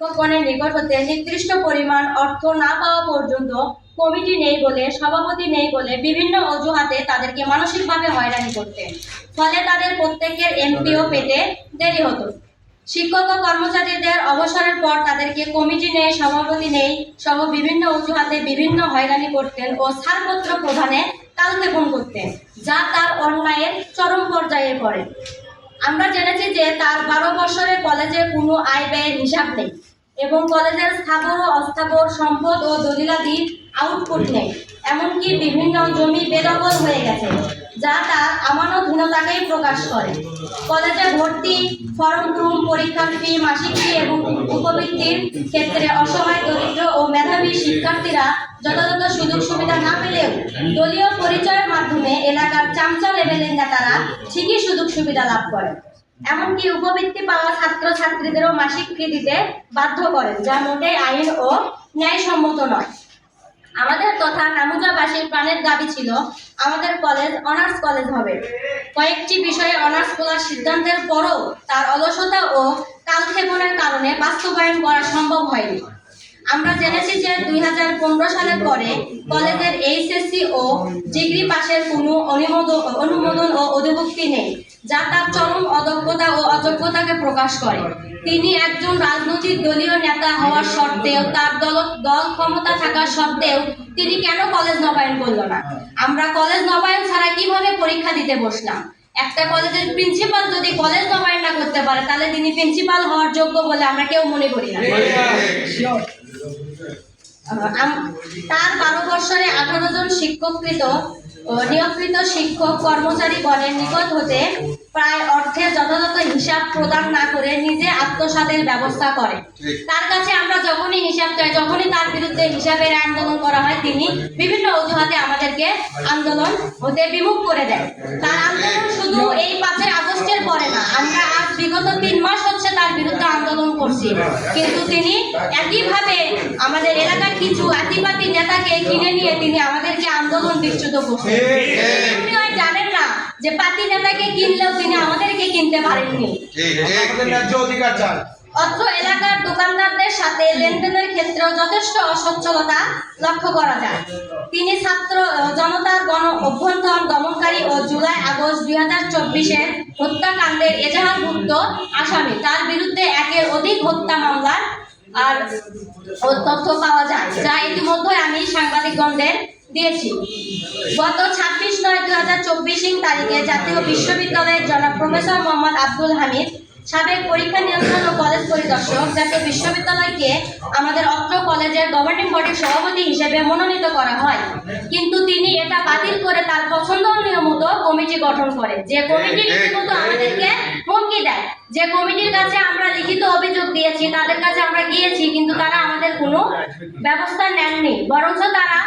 শিক্ষকগণের নিকট হতে নির্দিষ্ট পরিমাণ অর্থ না পাওয়া পর্যন্ত কমিটি নেই বলে, সভাপতি নেই বলে বিভিন্ন অজুহাতে তাদেরকে মানসিকভাবে হয়রানি করতেন। ফলে তাদের প্রত্যেকের এমপিও পেতে দেরি হতো। শিক্ষক ও কর্মচারীদের অবসরের পর তাদেরকে কমিটি নেই, সভাপতি নেই, সহ বিভিন্ন অজুহাতে বিভিন্ন হয়রানি করতেন ও ছাড়পত্র প্রদানে কালক্ষেপণ করতেন, যা তার অন্যায়ের চরম পর্যায়ে পড়ে। আমরা জেনেছি যে তার বারো বছরে কলেজে কোনো আয় ব্যয়ের হিসাব নেই। এবং কলেজের স্থাবর অস্থাবর সম্পদ ও দলিলাদি আউটপুট নেই। এমনকি বিভিন্ন জমি বেদখল হয়ে গেছে, যা তার আমানতহীনতাকেই প্রকাশ করে। কলেজে ভর্তি, ফর্ম পূরণ, পরীক্ষার ফি মাসিক ফি এবং উপবৃত্তির ক্ষেত্রে অসহায় দরিদ্র ও মেধাবী শিক্ষার্থীরা যথাযথ সুযোগ সুবিধা না পেলেও দলীয় পরিচয়ের মাধ্যমে এলাকার চামচা লেভেলের নেতারা ঠিকই সুযোগ সুবিধা লাভ করে এমনকি উপবৃত্তি পাওয়া ছাত্র ছাত্রীদেরও মাসিক ফি দিতে বাধ্য করেন যা মোটেই আইন ও ন্যায়সম্মত নয়। আমাদের তথা নামুজাবাসীর প্রাণের দাবি ছিল, আমাদের কলেজ অনার্স কলেজ হবে। কয়েকটি বিষয়ে অনার্স খোলার সিদ্ধান্তের পরও তার অলসতা ও কালক্ষেপণের কারণে বাস্তবায়ন করা সম্ভব হয়নি। আমরা জেনেছি যে দুই হাজার পনেরো সালের পরে কলেজের এইচএসসি ও ডিগ্রি পাশের কোনো অনুমোদন অনুমোদন ও অধিভুক্তি নেই। যা তার চরম অদক্ষতা ও অযোগ্যতাকে প্রকাশ করে। তিনি একজন রাজনৈতিক দলীয় নেতা হওয়ার সত্ত্বেও তার দল দল ক্ষমতা থাকা সত্ত্বেও তিনি কেন কলেজ নবায়ন করল না? আমরা কলেজ নবায়ন ছাড়া কীভাবে পরীক্ষা দিতে বসলাম? একটা কলেজের প্রিন্সিপাল যদি কলেজ নবায়ন না করতে পারে, তাহলে তিনি প্রিন্সিপাল হওয়ার যোগ্য বলে আমরা কেউ মনে করি না। তার বারো বছরে আঠারো জন শিক্ষককৃত নিয়োগকৃত শিক্ষক কর্মচারীগণের নিকট হতে প্রায় অর্থের যথাযথ হিসাব প্রদান না করে নিজে আত্মসাতের ব্যবস্থা করে। তার কাছে আমরা যখনই হিসাব চাই যখনই তার বিরুদ্ধে হিসাবের আন্দোলন করা হয় তিনি বিভিন্ন অজুহাতে আমাদেরকে আন্দোলন হতে বিমুখ করে দেন। তার আন্দোলন শুধু এই পাঁচই আগস্টের পরে না আমরা আজ বিগত তিন মাস তার বিরুদ্ধে আন্দোলন করছি। কিন্তু তিনি একইভাবে আমাদের এলাকার কিছু আতিপাতি নেতাকে কিনে নিয়ে তিনি আমাদেরকে আন্দোলন বিচ্যুত করছেন। জানেন না যে পাতি নেতাকে কিনলেও তিনি আমাদেরকে কিনতে পারেননি। অত্র এলাকার দোকানদারদের সাথে লেনদেনের ক্ষেত্রেও যথেষ্ট অসচ্ছলতা লক্ষ্য করা যায়। তিনি ছাত্র জনতার গণ অভ্যন্তর দমনকারী ও জুলাই আগস্ট দুই হাজার চব্বিশের হত্যাকাণ্ডের এজাহারভুক্ত আসামি। তার বিরুদ্ধে একের অধিক হত্যা মামলার আর তথ্য পাওয়া যায়, যা ইতিমধ্যে আমি সাংবাদিকগণদের দিয়েছি। গত ছাব্বিশ নয় দু হাজার চব্বিশ তারিখে জাতীয় বিশ্ববিদ্যালয়ের জনাব প্রফেসর মোহাম্মদ আব্দুল হামিদ সাবেক পরীক্ষা নিয়ন্ত্রণ ও কলেজ পরিদর্শক জাতীয় বিশ্ববিদ্যালয়কে আমাদের অত্র কলেজের গভর্নিং বডির সভাপতি হিসেবে মনোনীত করা হয়। কিন্তু তিনি এটা বাতিল করে তার পছন্দ মতো কমিটি গঠন করে। যে কমিটি রীতিমতো আমাদেরকে হুমকি দেয় যে কমিটির কাছে আমরা লিখিত অভিযোগ দিয়েছি তাদের কাছে আমরা গিয়েছি কিন্তু তারা আমাদের কোনো ব্যবস্থা নেননি। বরঞ্চ তারা